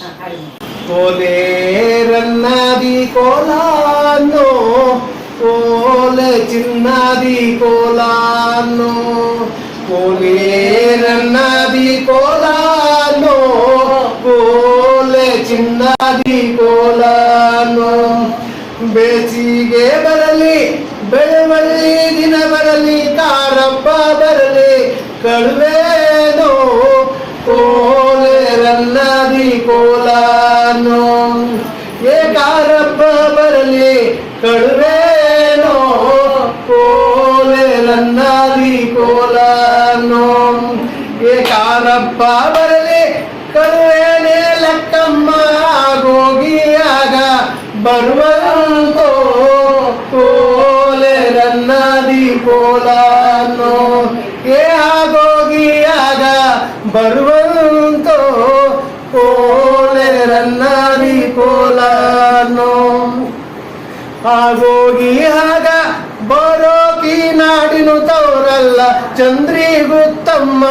ಹಾ, ಹಾಡಿ ಕೋಲೇರನ್ನದಿ ಕೋಲಾನು ಕೋಲೆ ಚಿನ್ನದಿ ಕೋಲಾನು ಕೋಲೇರನ್ನದಿ ಕೋಲಾನು ಕೋಲೆ ಚಿನ್ನದಿ ಕೋಲಾನು ಬೇಸಿಗೆ ಬರಲಿ ಬೆಳವಳ್ಳಿ ದಿನ ಬರಲಿ ತಾರಪ್ಪ ಬರಲಿ ಕಳುವೇನೋ ಏಕಾರಬ್ಬ ಬರಲಿ ಕರುವೇನೆ ಲಕ್ಕಮ್ಮ ಆಗೋಗಿಯಾಗ ಬರುವಂತೋ ಕೋಲೆ ರನ್ನದಿ ಕೋಲಾನು ಏ ಆಗೋಗಿಯಾಗ ಬರುವಂತೋ ಕೋಲೇರನ್ನದಿ ರನ್ನದಿ ಆಗೋಗಿ ಆಗ ಬರೋಕಿ ನಾಡಿನು ತವರಲ್ಲ ಚಂದ್ರಿಗುತ್ತಮ್ಮ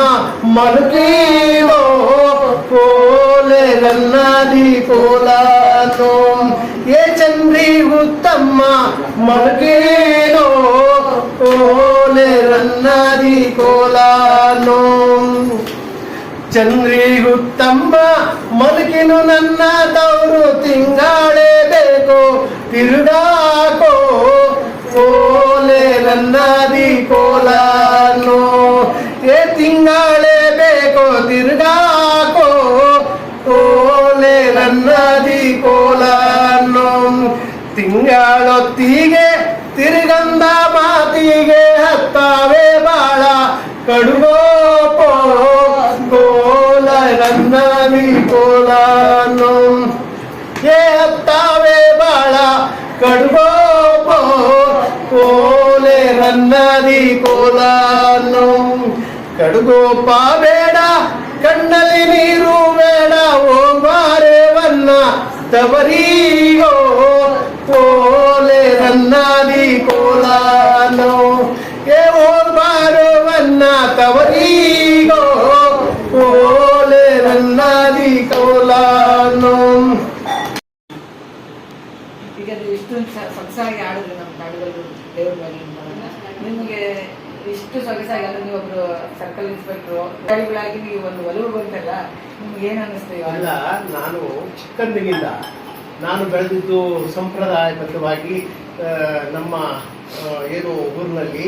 ಮರುಕೀನೋ ಕೋಲೆ ನನ್ನದಿ ಕೋಲಾನೋ ಏ ಚಂದ್ರಿಗುತ್ತಮ್ಮ ಮರುಕೀನೋ ಕೋಲೆ ನನ್ನದಿ ಕೋಲಾನೋ ಚಂದ್ರಿಗುತ್ತಮ್ಮ ಮಲಗಿನು ನನ್ನ ತವರು ತಿಂಗಾಳೆ ಏ ತಿಂಗಳೇ ಬೇಕೋ ತಿರುಗಾಕೋ, ಕೋಲೆ ನನ್ನದಿ ಕೋಲಾನು ತಿಂಗಳೊತ್ತಿಗೆ ತಿರುಗಂದ ಮಾತಿಗೆ ಹತ್ತಾವೆ ಬಾಳ ಕಡುಗೋಪೋ ಕೋಲ ನನ್ನದಿ ಕೋಲಾನು ಏ ಹತ್ತಾವೆ ಬಾಳ ಕಡುಗೋಪೋ ಕೋಲೆ ನನ್ನದಿ ಕೋಲಾನು ಕಡುಗೋಪ ಬೇಡ ಕಣ್ಣಲ್ಲಿ ನೀರು ಬೇಡ ಓಂಬಾರೇವನ್ನ ತವರಿಗೋ ಕೋಲೆ ನನ್ನದಿ ಕೋಲಾನು ಏ ಓಂಬಾರೇವನ್ನ ತವರಿಗೋ ಕೋಲೆ ನನ್ನದಿ ಕೋಲಾನು ಈಗ ನೀವು ಇಷ್ಟೊಂದು ಸ- ಸೊಗಸಾಗಿ ಆಡಿದ್ರು ನಮ್ಮ ನಾಡುಗಳು ದೇವ್ರ ಬಗ್ಗೆ ನಿಮಗೆ ಇಷ್ಟು ಸೊಗಸಾಗಲ್ಲ ನೀವು ಒಬ್ರು ಸರ್ಕಲ್ ಇನ್ಸ್ಪೆಕ್ಟರ್ ಗಾಡಿಗಳಾಗಿ ನೀವು ಒಂದು ಒಲವು ಬಂತಲ್ಲ ನಿಮ್ಗೆ ಏನ್ ಅನ್ನಿಸ್ತೀವಿ ಅಲ್ಲ ನಾನು ಚಿಕ್ಕಂದಿನಿಂದ ನಾನು ಬೆಳೆದಿದ್ದು ಸಂಪ್ರದಾಯಬದ್ಧವಾಗಿ ನಮ್ಮ ಏನು ಊರಿನಲ್ಲಿ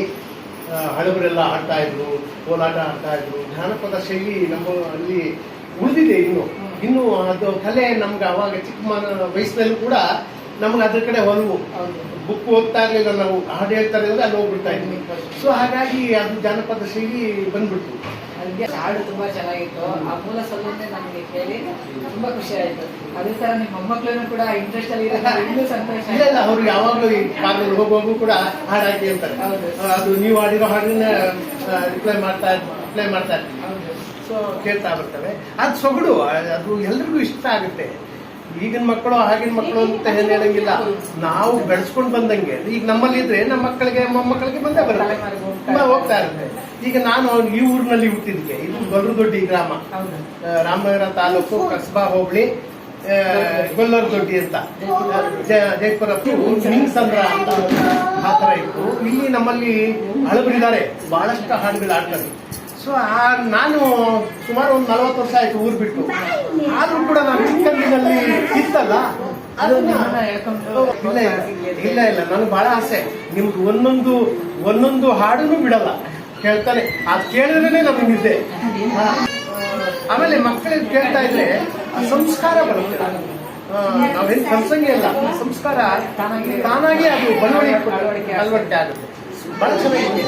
ಹಳಬರೆಲ್ಲ ಆಡ್ತಾ ಇದ್ರು ಕೋಲಾಟ ಆಡ್ತಾ ಇದ್ರು ಜಾನಪದ ಶೈಲಿ ನಮ್ಮ ಅಲ್ಲಿ ಉಳಿದಿದೆ ಇನ್ನು. ಇನ್ನು ಅದು ಕಲೆ ನಮ್ಗೆ ಅವಾಗ ಚಿಕ್ಕ ಮನ ವಯಸ್ಸಿನಲ್ಲೂ ಕೂಡ ನಮ್ಗೆ ಅದ್ರ ಕಡೆ ಒಲವು. ಬುಕ್ ಓದ್ತಾ ಇರಲಿಲ್ಲ ನಾವು. ಹಾಡು ಹೇಳ್ತಾರೆ ಅಂದ್ರೆ ಅಲ್ಲಿ ಹೋಗ್ಬಿಡ್ತಾ ಇದ್ವಿ. ಸೊ ಹಾಗಾಗಿ ಅದು ಜಾನಪದ ಶೈಲಿ ಬಂದ್ಬಿಡ್ತು. ಹಾಡು ತುಂಬಾ ಚೆನ್ನಾಗಿತ್ತು. ಆ ಮೂಲ ಸಲುನ್ನೇ ನಮಗೆ ಕೇಳಿ ತುಂಬಾ ಖುಷಿ ಆಯ್ತು. ಅದೇ ತರ ನಿಮ್ಮ ಮೊಮ್ಮಕ್ಳನ್ನು ಕೂಡ ಇಂಟ್ರೆಸ್ಟ್ ಅಲ್ಲಿ ಇನ್ನೂ ಸಂತೋಷ ಇಲ್ಲ ಇಲ್ಲ ಅವ್ರು ಯಾವಾಗಲೂ ಹಾಡಲ್ಲಿ ಹೋಗುವಾಗೂ ಕೂಡ ಹಾಡು ಹಾಕಿ ಅಂತಾರೆ ಹೌದು. ಅದು ನೀವು ಹಾಡಿರೋ ಹಾಡನ್ನ ರಿಪ್ಲೈ ಮಾಡ್ತಾ ರಿಪ್ಲೈ ಮಾಡ್ತಾ ಇರ್ತೀವಿ. ಸೊ ಕೇಳ್ತಾ ಬರ್ತವೆ ಅದು ಸೊಗಡು ಅದು ಎಲ್ರಿಗೂ ಇಷ್ಟ ಆಗುತ್ತೆ. ಈಗಿನ ಮಕ್ಕಳು ಆಗಿನ ಮಕ್ಕಳು ಅಂತ ಏನ್ ಹೇಳಂಗಿಲ್ಲ. ನಾವು ಬೆಳೆಸ್ಕೊಂಡು ಬಂದಂಗೆ. ಈಗ ನಮ್ಮಲ್ಲಿ ಇದ್ರೆ ನಮ್ಮ ಮಕ್ಕಳಿಗೆ ಮೊಮ್ಮಕ್ಕಳಿಗೆ ಬಂದೇ ಬರುತ್ತೆ. ಹೋಗ್ತಾ ಇರುತ್ತೆ. ಈಗ ನಾನು ಈ ಊರಿನಲ್ಲಿ ಹುಟ್ಟಿದ್ಕೆ. ಇದು ಬರುದೊಡ್ಡಿ ಗ್ರಾಮ. ರಾಮನಗರ ತಾಲೂಕು ಕಸ್ಬಾ ಹೋಬಳಿ ಆ, ಗೊಲ್ಲೂರು ದೊಡ್ಡಿ ಅಂತ. ಜಯಪುರ. ಸಂದ್ರ ಅಂತ ಆತರ ಥರ ಇತ್ತು. ಇಲ್ಲಿ ನಮ್ಮಲ್ಲಿ ಹಳಬರಿದ್ದಾರೆ. ಬಹಳಷ್ಟು ಹಾಡುಗಳು ಆಡ್ತಾರೆ ಸೊ ನಾನು ಸುಮಾರು ಒಂದು ನಲವತ್ತು ವರ್ಷ ಆಯ್ತು ಊರು ಬಿಟ್ಟು. ಆದ್ರೂ ಕೂಡ ನಾನು ಚಿಕ್ಕಂದಿನಲ್ಲಿ ಇತ್ತಲ್ಲ? ಅದು ಅದನ್ನ ಇಲ್ಲ ಇಲ್ಲ ಇಲ್ಲ ನನಗೆ ಬಹಳ ಆಸೆ. ನಿಮ್ದು ಒಂದೊಂದು ಒಂದೊಂದು ಹಾಡನ್ನು ಬಿಡಲ್ಲ. ಕೇಳ್ತಾನೆ ಅದು ಕೇಳಿದ್ರೆ ನಮ್ಗೆ ನಿದ್ದೆ. ಆಮೇಲೆ ಮಕ್ಕಳಿಗೆ ಕೇಳ್ತಾ ಇದ್ರೆ ಸಂಸ್ಕಾರ ಬರುತ್ತೆ. ನಾವೇನ್ ಕಲ್ಸಂಗೆ ಇಲ್ಲ. ಸಂಸ್ಕಾರ ತಾನಾಗಿ- ಅದು ಬಲವಡಿಕೆ ಅಳವಡಿಕೆ ಆಗುತ್ತೆ. ಬಹಳ ಚೆನ್ನಾಗಿದೆ.